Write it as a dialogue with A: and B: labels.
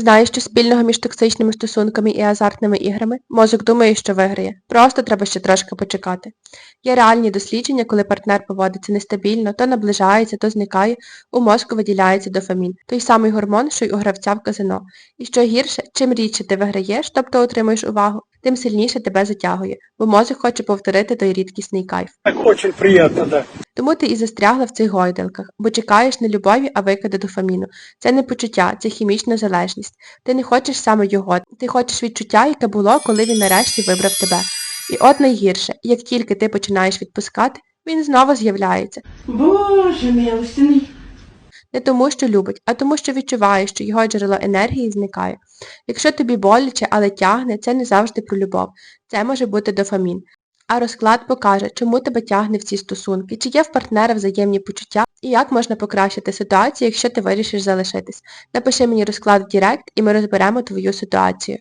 A: Знаєш, що спільного між токсичними стосунками і азартними іграми? Мозок думає, що виграє. Просто треба ще трошки почекати. Є реальні дослідження, коли партнер поводиться нестабільно, то наближається, то зникає, у мозку виділяється дофамін, той самий гормон, що й у гравця в казино. І що гірше, чим рідше ти виграєш, тобто отримуєш увагу, тим сильніше тебе затягує, бо мозок хоче повторити той рідкісний кайф.
B: Так очень приятно, да.
A: Тому ти і застрягла в цих гойдалках, бо чекаєш не любові, а викиди дофаміну. Це не почуття, це хімічна залежність. Ти не хочеш саме його, ти хочеш відчуття, яке було, коли він нарешті вибрав тебе. І от найгірше, як тільки ти починаєш відпускати, він знову з'являється.
C: Боже милостиний.
A: Не тому, що любить, а тому, що відчуває, що його джерело енергії зникає. Якщо тобі боляче, але тягне, це не завжди про любов. Це може бути дофамін. А розклад покаже, чому тебе тягне в ці стосунки, чи є в партнера взаємні почуття, і як можна покращити ситуацію, якщо ти вирішиш залишитись. Напиши мені розклад в Директ, і ми розберемо твою ситуацію.